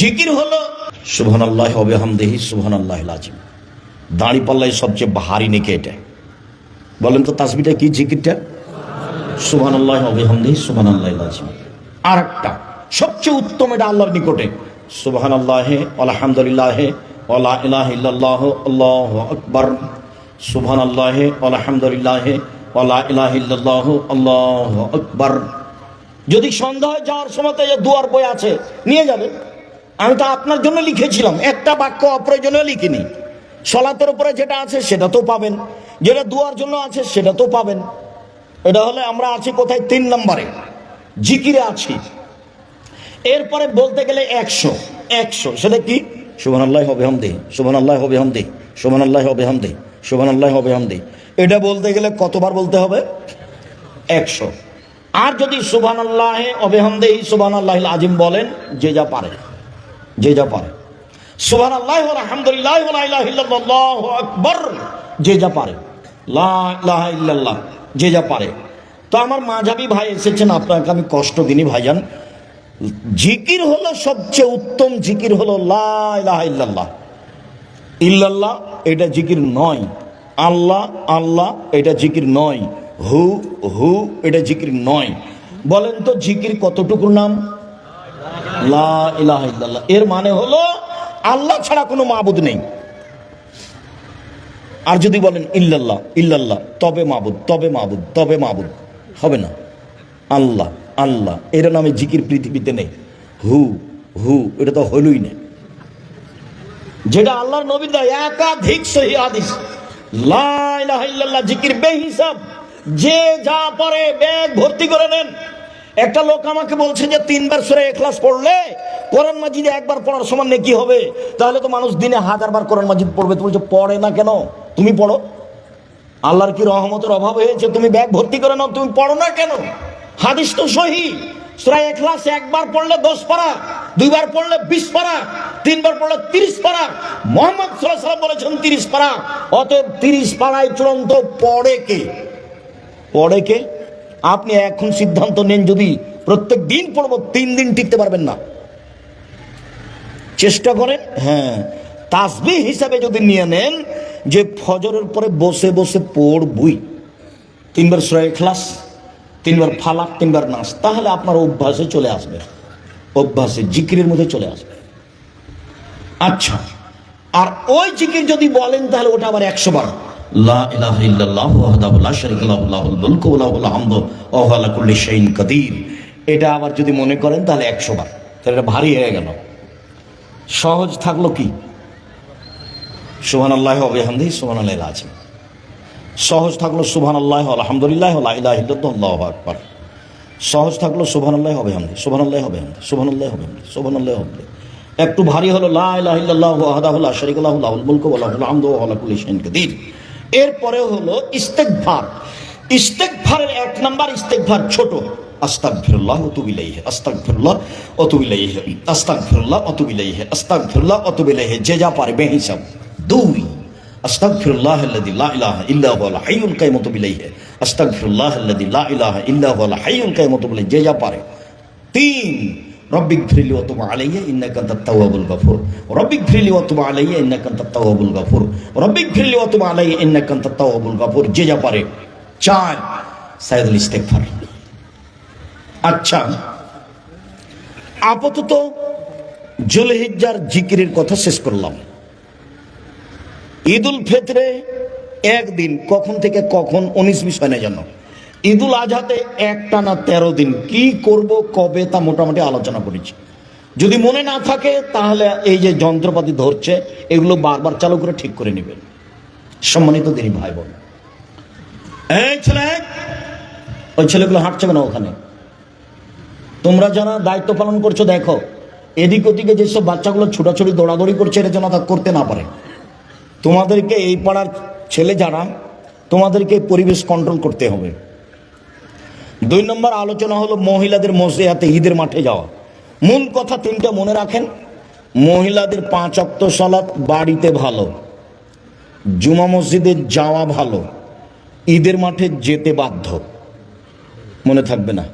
জিকির হলো সুবহান আল্লাহ হবে হামদেহি সুবহান আল্লাহ আজিম দাঁড়ি পাল্লায় সবচেয়ে ভারী নেকে এটা। বলেন তো তাসবিটা কি জিকিরটা? সুবহান আল্লাহ হবে হামদেহি সুবহান আল্লাহ আজিম আর একটা সবচেয়ে উত্তম এটা আল্লাহর নিকটে। সুবহান আল্লাহ আলহামদুলিল্লাহ ওলা ইলাহ ইল্লাল্লাহ, আল্লাহ আকবার। সুবহান আল্লাহ আলহামদুলিল্লাহ ওলা ইলাহ ইল্লাল্লাহ, আল্লাহ আকবার। যদি সন্ধ্যা হয়, যাওয়ার সময় তো দুয়ার বই আছে, নিয়ে যাবে। আমি তো আপনার জন্য লিখেছিলাম, একটা বাক্য অপ্রয়োজনীয় লিখিনি। সলাতের উপরে যেটা আছে সেটা তো পাবেন, যেটা দুয়ার জন্য আছে সেটা তো পাবেন। এটা হলে আমরা আছি কোথায়? তিন নম্বরে। জিকিরে আছি। এরপরে বলতে গেলে একশো একশো। সেটা কি? সুবান আল্লাহ হবে হামদে সুবান আল্লাহ হবে হামদে সুবান আল্লাহ হবে হামদে সুবান আল্লাহ হবে হামদে এটা বলতে গেলে কতবার বলতে হবে? একশো। আর যদি সুবান আল্লাহ অবেহামদে সুবান আল্লাহ আজিম বলেন, যে যা পারে। যে যা পারে। যে যা পারে। যে যা পারে। তো আমার মাঝাবি ভাই এসেছেন, আপনাকে আমি কষ্ট দিনই ভাইজান। জিকির হলো সবচেয়ে উত্তম জিকির হলো লা ইলাহা ইল্লাল্লাহ। এটা জিকির নয়। আল্লাহ আল্লাহ, এটা জিকির নয়। হু হু, এটা জিকির নয়। বলেন তো জিকির কতটুকু নাম? এর মানে হলো, আল্লাহ ছাড়া কোনো মাবুদ নেই। আর যদি বলেন ইল্লাল্লাহ ইল্লাল্লাহ, তবে মাবুদ তবে মাবুদ তবে মাবুদ, হবে না। আল্লাহ আল্লাহ, এর নামে জিকির পৃথিবীতে নেই। হু হু, এটা তো হইলই না। যেটা আল্লাহর নবী একাধিক সহি জিকির বেহিসাব। যে যা পরে ব্যাগ ভর্তি করে নেন। একটা লোক আমাকে বলছে যে তিনবার সুরে এখলাস পড়লে কোরআন মাজিদে একবার পড়ার সমান নেকি হবে। তাহলে তো মানুষ দিনে হাজার বার কোরআন মাজিদ পড়বে। তুমি বলছো, পড়ে না কেন? তুমি পড়ো। আল্লাহর কি রহমতের অভাব হয়েছে? তুমি ব্যাগ ভর্তি করে নাও, তুমি পড়ো না কেন? হাদিস তো সহি। সুরা এখলাস একবার পড়লে দশ পারা, দুইবার পড়লে বিশ পারা, তিনবার পড়লে তিরিশ পারা, মোহাম্মদ সাল্লাহ বলেছেন তিরিশ পারা। অতএব তিরিশ পাড়ায় চূড়ান্ত পড়ে কে? পড়ে কে? আপনি এখন সিদ্ধান্ত নেন যদি প্রত্যেক দিন পড়ব, তিন দিন টিকতে পারবেন না। চেষ্টা করেন হ্যাঁ। তাসবি হিসাবে যদি নিয়ে নেন, যে ফজরের পরে বসে বসে পড়বই। তিনবার শ্রয় ক্লাস তিনবার ফালাক, তিনবার নাচ, তাহলে আপনার অভ্যাসে চলে আসবে। অভ্যাসে, জিকিরের মধ্যে চলে আসবে। আচ্ছা আর ওই জিকির যদি বলেন, তাহলে ওটা আবার একশো বার। লা ওয়া ওয়া কুল্লি এটা আবার যদি মনে করেন তাহলে একশো বার। তাহলে এটা ভারী হয়ে গেল। সহজ থাকল কি? সুবহান আল্লাহ অবিহামদি সুবহান আল্লাহ আছে সহজ থাকল সুবহান আল্লাহ আলহামদুলিল্লাহ লা সহজ থাকল সুবহান আল্লাহ হবে হামদি সুবহান আল্লাহ হবে হামদি সুবহান আল্লাহ হবে হামদি একটু ভারী হলো লা ইলাহা ইল্লাল্লাহ ওয়াহদাহু লা শারীকা লাহু লাহুল ওয়া ওয়া কুল্লি কাদির। এরপরে হলো ইস্তেগফার। ইস্তেগফারের এক নাম্বার ইস্তেগফার ছোট। আস্তাগফিরুল্লাহ ওয়া তুবু ইলাইহি, আস্তাগফিরুল্লাহ ওয়া তুবু ইলাইহি, আস্তাগফিরুল্লাহ ওয়া তুবু ইলাইহি, আস্তাগফিরুল্লাহ ওয়া যে যা পারে বেহিসাব। দুই, আস্তাগফিরুল্লাহ লা ইলাহা ইল্লা হুয়াল হাইয়ুল ওয়া তুবু আস্তাগফিরুল্লাহ লা ইলাহা ইল্লা হুয়াল হাইয়ুল কাইয়ুম ওয়া যে যা পারে। তিন রব্বিক ফ্রিলি তুবু আলাইয়া ইন্নাকা আনতাত তাওয়াবুল গাফুর। রব্বিক ফ্রিলি তুবু আলাইয়া ইন্নাকা আনতাত তাওয়াবুল গাফুর। রব্বিক ফ্রিলি তুবু আলাইয়া ইন্নাকা আনতাত তাওয়াবুল গাফুর। যে যা পারে, চার সাইদুল ইস্তেগফার। আচ্ছা আপাতত জুলহিজ্জার জিকিরের কথা শেষ করলাম। ঈদুল ফিতরে একদিন কখন থেকে কখন উনিশ বিষয় না জানো? ঈদুল আজহাতে একটা না তেরো দিন। কি করব, কবে তা মোটামুটি আলোচনা করেছি। যদি মনে না থাকে, তাহলে এই যে যন্ত্রপাতি ধরছে, এগুলো বারবার চালু করে ঠিক করে নেবেন। সম্মানিত দিনী ভাই বোন এই ছেলে, ওই ছেলেগুলো হাঁটছে না ওখানে? তোমরা যারা দায়িত্ব পালন করছ, দেখো, এদিক ওদিকে যেসব বাচ্চাগুলো ছোটাছুটি, দৌড়াদৌড়ি করছে এটা যেন তা করতে না পারে। তোমাদেরকে এই পাড়ার ছেলে যারা, তোমাদেরকে পরিবেশ কন্ট্রোল করতে হবে। দুই নম্বর আলোচনা হলো মহিলাদের মসজিহাতে ঈদের মাঠে যাওয়া। মূল কথা তিনটা মনে রাখেন, মহিলাদের পাঁচ অক্ত সালাত বাড়িতে ভালো, জুমা মসজিদে যাওয়া ভালো, ঈদের মাঠে যেতে বাধ্য। মনে থাকবে না।